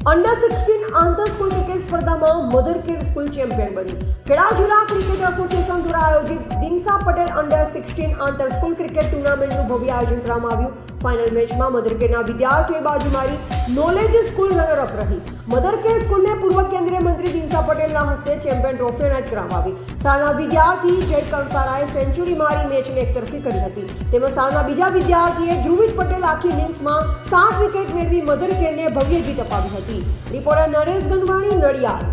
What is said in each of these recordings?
Under sixteen આંતર school cricket સ્પર્ધામાં mother care school champion બની ખેડા જિલ્લા ક્રિકેટ એસોસિએશન દ્વારા આયોજિત દિનસા પટેલ અંડર સિક્સટીન આંતર સ્કૂલ ક્રિકેટ ટુર્નામેન્ટનું ભવ્ય આયોજન કરવામાં આવ્યું. ફાઇનલ મેચમાં મધર કેરના વિદ્યાર્થીઓએ બાજુ મારી નોલેજ સ્કૂલ રનર અપ રહી મધર કેર સ્કૂલને પૂર્વ દિનસા પટેલના હસ્તે ચેમ્પિયન ટ્રોફી એનાયત કરવામાં આવી. શાળાના વિદ્યાર્થી જય કંસારાએ સેન્ચુરી મારી મેચને એકતરફી કરી હતી. તેમજ શાળાના બીજા વિદ્યાર્થીએ ધ્રુવિત પટેલ આખી ઇનિંગ્સમાં સાત વિકેટ મેળવી મધર કેરને ભવ્ય જીત અપાવી હતી. રિપોર્ટર નરેશ ગંડવાણી, નડિયાદ.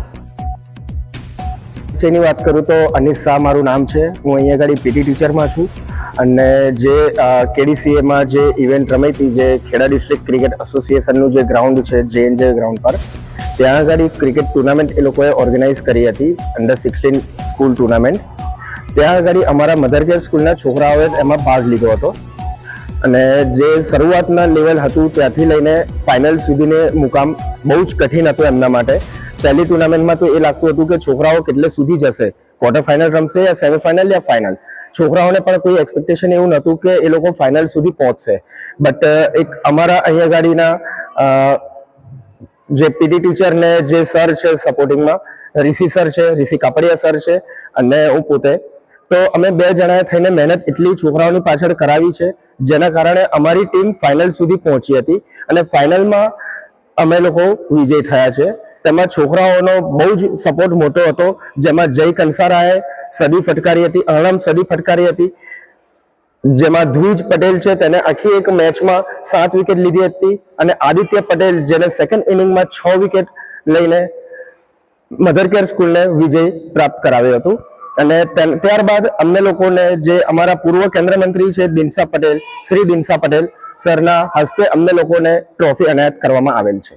જેની વાત કરું તો અનિશ શાહ મારું નામ છે. હું અહીંયા આગળ પીટી ટીચરમાં છું અને જે કેડીસીએમાં જે ઇવેન્ટ રમાઈ હતી, જે ખેડા ડિસ્ટ્રિક્ટ ક્રિકેટ એસોસિએશનનું જે ગ્રાઉન્ડ છે જે ગ્રાઉન્ડ પર ત્યાં આગળ ક્રિકેટ ટુર્નામેન્ટ એ લોકોએ ઓર્ગેનાઇઝ કરી હતી અંડર સિક્સટીન સ્કૂલ ટુર્નામેન્ટ ત્યાં આગળ અમારા મધર કેર સ્કૂલના છોકરાઓએ એમાં ભાગ લીધો હતો. અને જે શરૂઆતના લેવલ હતું, ત્યાંથી લઈને ફાઇનલ સુધીને મુકામ બહુ જ કઠિન હતું એમના માટે. પહેલી ટુર્નામેન્ટમાં તો એ લાગતું હતું કે છોકરાઓ કેટલે સુધી જશે? ક્વાર્ટર ફાઇનલ રમશે યા સેમીફાઇનલ યા ફાઇનલ છોકરાઓને પણ કોઈ એક્સપેક્ટેશન એવું નહોતું કે એ લોકો ફાઇનલ સુધી પહોંચશે. બટ એક અમારા અહીંયા ગાડીના જે પીટી ટીચર ને જે સર છે સપોર્ટિંગમાં ઋષિ સર છે રિષિ કાપડિયા સર છે અને હું પોતે. તો અમે બે જણાએ થઈને મહેનત એટલી છોકરાઓની પાછળ કરાવી છે, જેના કારણે અમારી ટીમ ફાઇનલ સુધી પહોંચી હતી અને ફાઇનલમાં અમે લોકો વિજય થયા છે. તેમાં છોકરાઓનો બહુ જ સપોર્ટ મોટો હતો, જેમાં જય કંસારાએ સદી ફટકારી હતી અણમ સદી ફટકારી હતી. જેમાં ધ્રુજ પટેલ છે, તેને આખી એક મેચમાં સાત વિકેટ લીધી હતી અને આદિત્ય પટેલ જેને સેકન્ડ ઇનિંગમાં છ વિકેટ લઈને મધર કેર સ્કૂલને વિજય પ્રાપ્ત કરાવ્યો હતો. અને ત્યારબાદ અમને લોકોને જે અમારા પૂર્વ કેન્દ્ર મંત્રી છે દિનસા પટેલ, શ્રી દિનસા પટેલ, સરના હસ્તે અમને લોકોને ટ્રોફી એનાયત કરવામાં આવેલ છે.